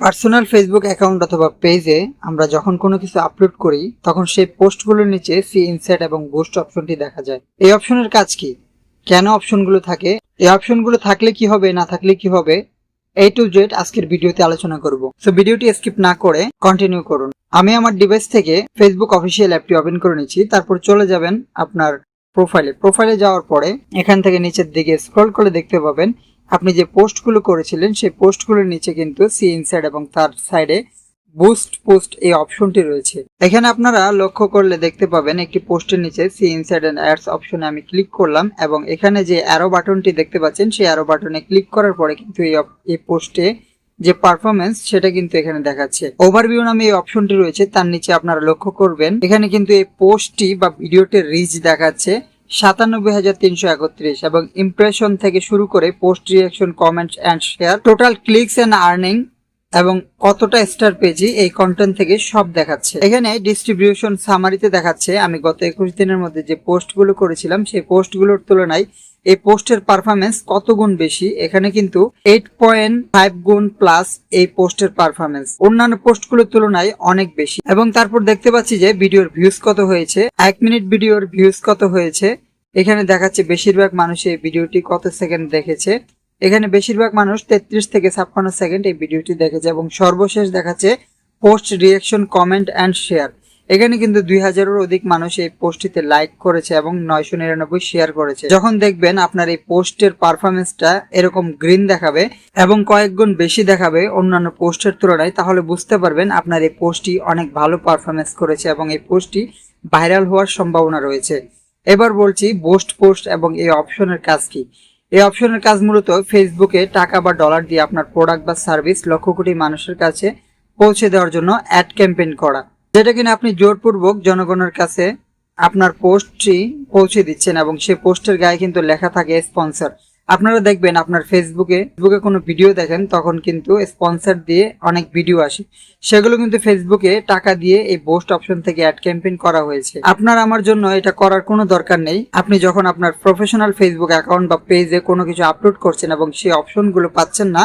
Personal Facebook account অথবা পেজে আমরা যখন কোনো কিছু আপলোড করি, তখন সেই পোস্টগুলোর নিচে সি ইনসাইট এবং বুস্ট অপশনটি দেখা যায়। এই অপশনের কাজ কি? কেন অপশনগুলো থাকে? এই অপশনগুলো থাকলে কি হবে, না থাকলে কি হবে? এই টু জেড আজকের ভিডিওতে আলোচনা করব। সো ভিডিওটি স্কিপ না করে কন্টিনিউ করুন। আমি আমার ডিভাইস থেকে ফেসবুক অফিসিয়াল অ্যাপটি ওপেন করে নিচ্ছি। তারপর চলে যাবেন আপনার প্রোফাইলে প্রোফাইলে যাওয়ার পরে এখান থেকে নিচের দিকে স্ক্রল করে দেখতে পাবেন। আপনি যে পোস্টগুলো করেছিলেন, সেই পোস্টগুলোর নিচে কিন্তু সি ইনসাইড এবং তার সাইডে বুস্ট পোস্ট এই অপশনটি রয়েছে। এখানে আপনারা লক্ষ্য করলে দেখতে পাবেন, একটি পোস্টের নিচে সি ইনসাইড এন্ড অ্যাডস অপশনে আমি ক্লিক করলাম এবং এখানে যে অ্যারো বাটনটি দেখতে পাচ্ছেন, সেই অ্যারো বাটনে ক্লিক করার পরে কিন্তু এই পোস্টে যে পারফরমেন্স সেটা কিন্তু এখানে দেখাচ্ছে। ওভারভিউ নামে এই অপশনটি রয়েছে, তার নিচে আপনারা লক্ষ্য করবেন, এখানে কিন্তু এই পোস্টটি বা ভিডিওটির রিচ দেখাচ্ছে। সাতানব্বই হাজার তিনশো একত্রিশ এবং ইমপ্রেশন থেকে শুরু করে post reaction comment and share total clicks and earning এবং কতটা স্টার পেজি এই কন্টেন্ট থেকে সব দেখাচ্ছে। এখানে ডিস্ট্রিবিউশন সামারিতে দেখাচ্ছে, আমি গত একুশ দিনের মধ্যে যে পোস্টগুলো করেছিলাম, সেই পোস্টগুলোর তুলনায় এই পোস্টের পারফরমেন্স কত গুণ বেশি? এখানে কিন্তু এইট পয়েন্ট ফাইভ গুণ প্লাস এই পোস্টের পারফরমেন্স অন্যান্য পোস্টগুলোর তুলনায় অনেক বেশি। এবং তারপর দেখতে পাচ্ছি যে ভিডিওর ভিউজ কত হয়েছে? এক মিনিট ভিডিওর ভিউজ কত হয়েছে? এখানে দেখাচ্ছে বেশিরভাগ মানুষ এই ভিডিওটি কত সেকেন্ড দেখেছে? এখানে বেশিরভাগ মানুষ তেত্রিশ থেকে ছাপ্পান্ন সেকেন্ড এই ভিডিওটি দেখেছে এবং সর্বশেষ দেখাচ্ছে post reaction comment and share এখানে কিন্তু দুই হাজারের অধিক মানুষ এই পোস্টটিতে লাইক করেছে এবং নয়শো নিরানব্বই শেয়ার করেছে। যখন দেখবেন আপনার এই পোস্টের পারফরমেন্সটা এরকম গ্রিন দেখাবে এবং কয়েক গুণ বেশি দেখাবে অন্যান্য পোস্টের তুলনায়, তাহলে বুঝতে পারবেন আপনার এই পোস্টটি অনেক ভালো পারফরমেন্স করেছে এবং এই পোস্টটি ভাইরাল হওয়ার সম্ভাবনা রয়েছে। এবার বলছি বোস্ট পোস্ট এবং এই অপশনের কাজ কি। এই অপশনের কাজ মূলত ফেসবুকে টাকা বা ডলার দিয়ে আপনার প্রোডাক্ট বা সার্ভিস লক্ষ কোটি মানুষের কাছে পৌঁছে দেওয়ার জন্য অ্যাড ক্যাম্পেইন করা। যেটা কিনা আপনি জোরপূর্বক জনগণের কাছে আপনার পোস্টটি পৌঁছে দিচ্ছেন এবং সেই পোস্টের গায়ে কিন্তু লেখা থাকে স্পন্সর। আপনারা দেখবেন আপনার ফেসবুকে ফেসবুকে কোনো ভিডিও দেখেন, তখন কিন্তু স্পন্সর দিয়ে অনেক ভিডিও আসে। সেগুলো কিন্তু ফেসবুকে টাকা দিয়ে এই পোস্ট অপশন থেকে অ্যাড ক্যাম্পেইন করা হয়েছে। আপনার আমার জন্য এটা করার কোনো দরকার নেই। আপনি যখন আপনার প্রফেশনাল ফেসবুক অ্যাকাউন্ট বা পেজে কোনো কিছু আপলোড করছেন এবং সেই অপশনগুলো পাচ্ছেন না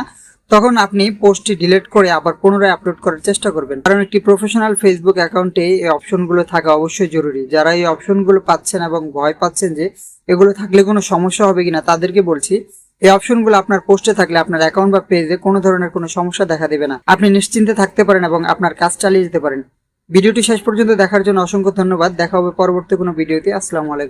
তখন আপনি পোস্টটি ডিলিট করে আবার পুনরায় আপলোড করার চেষ্টা করবেন। কারণ একটি প্রফেশনাল ফেসবুক অ্যাকাউন্টে এই অপশনগুলো থাকা অবশ্যই জরুরি। যারা এই অপশনগুলো পাচ্ছেন এবং ভয় পাচ্ছেন যে এগুলো থাকলে কোনো সমস্যা হবে কিনা, তাদেরকে বলছি, এই অপশনগুলো আপনার পোস্টে থাকলে আপনার অ্যাকাউন্ট বা পেজে কোনো ধরনের কোনো সমস্যা দেখা দেবে না। আপনি নিশ্চিন্তে থাকতে পারেন এবং আপনার কাজ চালিয়ে যেতে পারেন। ভিডিওটি শেষ পর্যন্ত দেখার জন্য অসংখ্য ধন্যবাদ। দেখা হবে পরবর্তী কোনো ভিডিওতে। আসসালামু আলাইকুম।